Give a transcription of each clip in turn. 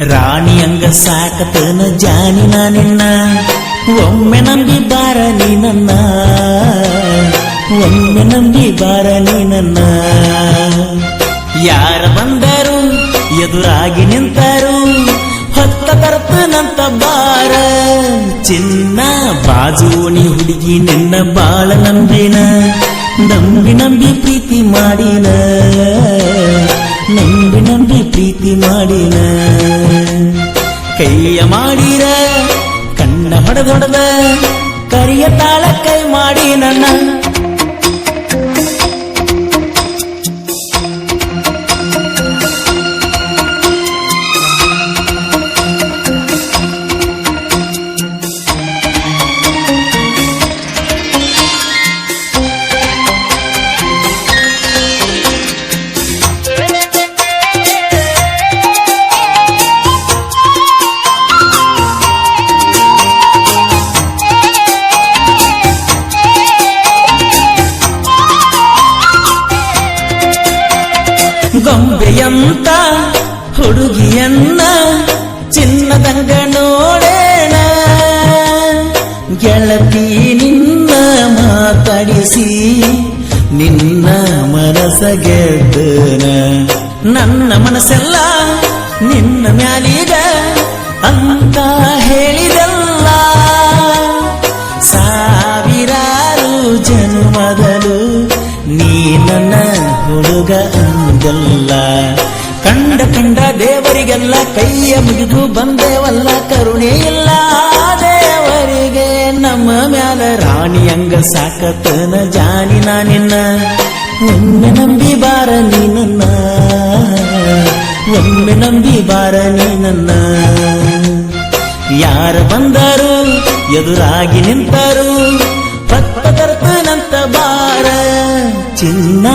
ರಾಣಿ ಅಂಗ ಸಾಕತನ ಜಾನಿ ನಿನ್ನ ಒಮ್ಮೆ ನಂಬಿ ಬಾರ ನೀ ನನ್ನ ಒಮ್ಮೆ ನಂಬಿ ಬಾರ ನೀ ನನ್ನ ಯಾರ ಬಂದರು? ಎದುರಾಗಿ ನಿಂತರು. ಹೊತ್ತ ತರ್ತನಂತ ಬಾರ. ಚಿನ್ನ ಬಾಜೋಣಿ ಹುಡುಗಿ, ನಿನ್ನ ಬಾಳ ನಂಬಿನ. ನಂಬಿ ನಂಬಿ ಪ್ರೀತಿ ಮಾಡಿನ. ನಂಬಿ ನಂಬಿ ಪ್ರೀತಿ ಮಾಡಿನ ಕೈಯ ಮಾಡಿರ ಕಣ್ಣ ಹೊಡೆದೊಡೆದ ಕರಿಯ ತಾಳ ಕೈ ಮಾಡಿ ನನ್ನ ಗೊಂಬೆಯಂತ ಹುಡುಗಿಯನ್ನ ಚಿನ್ನದಂಗ ನೋಡೇಣ ಗೆಳತಿ ನಿನ್ನ ಮಾತಾಡಿಸಿ ನಿನ್ನ ಮನಸ ಗೆದ್ದನ ನನ್ನ ಮನಸ್ಸೆಲ್ಲ ನಿನ್ನ ಮ್ಯಾಲೀಗ ಅಂತ ಹೇಳಿದಲ್ಲ. ಸಾವಿರಾರು ಜನ್ಮದಲು ನೀ ನನ್ನ ಹುಡುಗ ಅಂದಲ್ಲ ಕಂಡ ಕಂಡ ದೇವರಿಗೆಲ್ಲ ಕೈಯ ಮುಗಿದು ಬಂದೇವಲ್ಲ. ಕರುಣೆ ಇಲ್ಲ ದೇವರಿಗೆ ನಮ್ಮ ಮ್ಯಾಲ ರಾಣಿ ಅಂಗ ಸಾಕತನ ಜಾನಿ ನಿನ್ನ. ಒಮ್ಮೆ ನಂಬಿ ಬಾರ ನೀನನ್ನ ಒಮ್ಮೆ ನಂಬಿ ಬಾರ ನೀನನ್ನ ಯಾರ ಬಂದರು, ಎದುರಾಗಿ ನಿಂತರು. ಭಕ್ತ ಬಾರ ಚಿನ್ನ.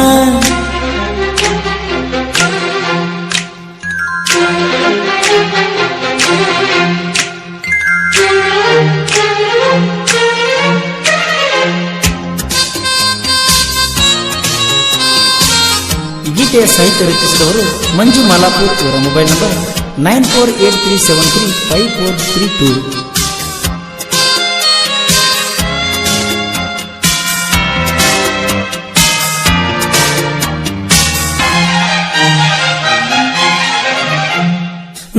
ಗೀತೆಯ ಸಾಹಿತ್ಯ ರಚಿಸಿದವರು ಮಂಜು ಮಾಲಾಪುರ್ ಇವರ mobile number nine four eight three seven three five four three two.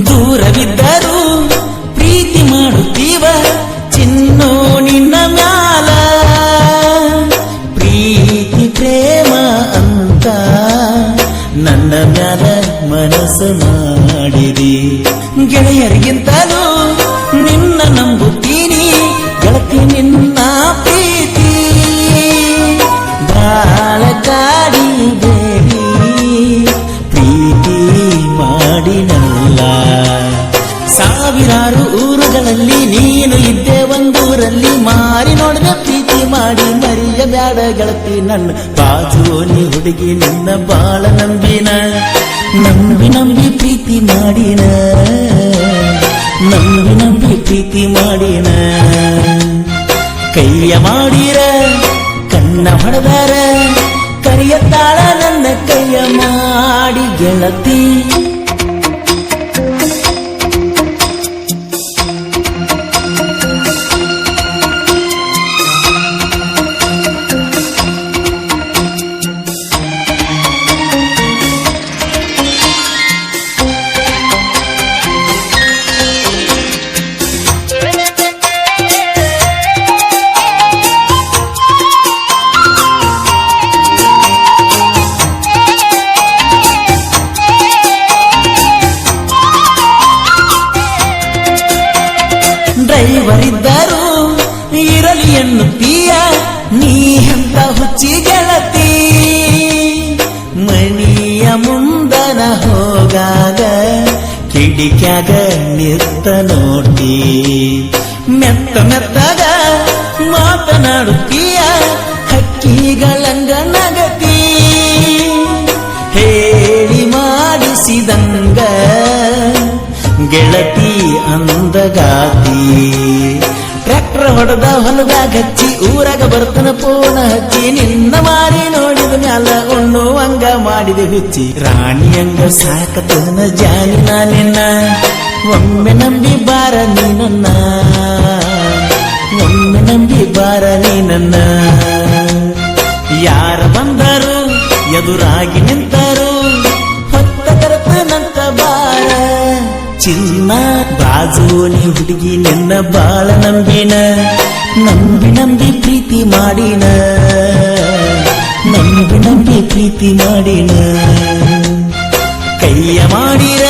ದೂರವಿದ್ದರೂ ಪ್ರೀತಿ ಮಾಡುತ್ತೀವ ಚಿನ್ನೋ ನನ್ನ ಮ್ಯಾಲ ಮನಸ್ಸು ಮಾಡಿದಿ. ಗೆಳೆಯರಿಗಿಂತಲೂ ನಿನ್ನ ನಂಬುತ್ತೀನಿ, ಗೆಳತಿ ನಿನ್ನ ಪ್ರೀತಿ. ಬಾಳ ಕಾಡಿ ಬೇಡಿ ಪ್ರೀತಿ ಮಾಡಿನಲ್ಲ. ಸಾವಿರಾರು ಊರುಗಳಲ್ಲಿ ನೀನು ಇದ್ದೆ, ಒಂದೂರಲ್ಲಿ ಮಾರಿ ನೋಡಿದ ಪ್ರೀತಿ. ಮಾಡಿ ಮರಿಯ ಬ್ಯಾಡ ಗೆಳತಿ ನನ್ನ ಬಾಜು ನೀ ಹುಡುಗಿ ನಿನ್ನ ಬಾಳ ನಂಬಿನ. ನಂಬಿ ನಂಬಿ ಪ್ರೀತಿ ಮಾಡಿನ. ನಂಬಿ ನಂಬಿ ಪ್ರೀತಿ ಮಾಡಿನ. ಕೈಯ ಮಾಡಿರ, ಕಣ್ಣ ಹೊಡೆದಾರ. ಕರಿಯ ತಾಳ ನನ್ನ ಕೈಯ ಮಾಡಿ ಗೆಳತಿ. ಇದ್ದರು ಇರಲಿ ಎನ್ನುತ್ತೀಯ. ನೀ ಅಂತ ಹುಚ್ಚಿ ಗೆಳತಿ. ಮಣಿಯ ಮುಂದನ ಹೋಗಾಗ ಕಿಡಿಕ್ಯಾಗ ನಿರ್ತ ನೋಟಿ ಮೆತ್ತ ಮೆತ್ತಗ ಮಾತನಾಡುತ್ತೀಯ. ಹಕ್ಕಿಗಳಂಗ ನಗತಿ. ಹೇಳಿ ಮಾಡಿಸಿದಂಗ ಗೆಳತಿ ಅಂದಗಾತಿ. ಟ್ರ್ಯಾಕ್ಟರ್ ಹೊಡೆದ ಹೊಲದಾಗ ಹಚ್ಚಿ, ಊರಾಗ ಬರ್ತನ ಪೂರ್ಣ ಹಚ್ಚಿ, ನಿನ್ನ ಮಾರಿ ನೋಡಿದ ಮ್ಯಾಲ ಉಣ್ಣುವಂಗ ಮಾಡಿದೆ ಹುಚ್ಚಿ. ರಾಣಿಯಂಗ ಸಾಕತನ ಜಾನಿ ನಾನಿನ್ನ ಒಮ್ಮೆ ನಂಬಿ ಬಾರ ನೀ ನನ್ನ ಒಮ್ಮೆ ನಂಬಿ ಬಾರ ನೀ ನನ್ನ ಯಾರ ಬಂದರು, ಎದುರಾಗಿ ನಿಂತರು ಚಿನ್ನ, ಬಾಜು, ನೀ ಹುಡುಗಿ, ನಿನ್ನ ಬಾಳ ನಂಬಿನ. ನಂಬಿ ನಂಬಿ ಪ್ರೀತಿ ಮಾಡಿನ. ನಂಬಿ ನಂಬಿ ಪ್ರೀತಿ ಮಾಡಿನ. ಕೈಯ ಮಾಡಿರ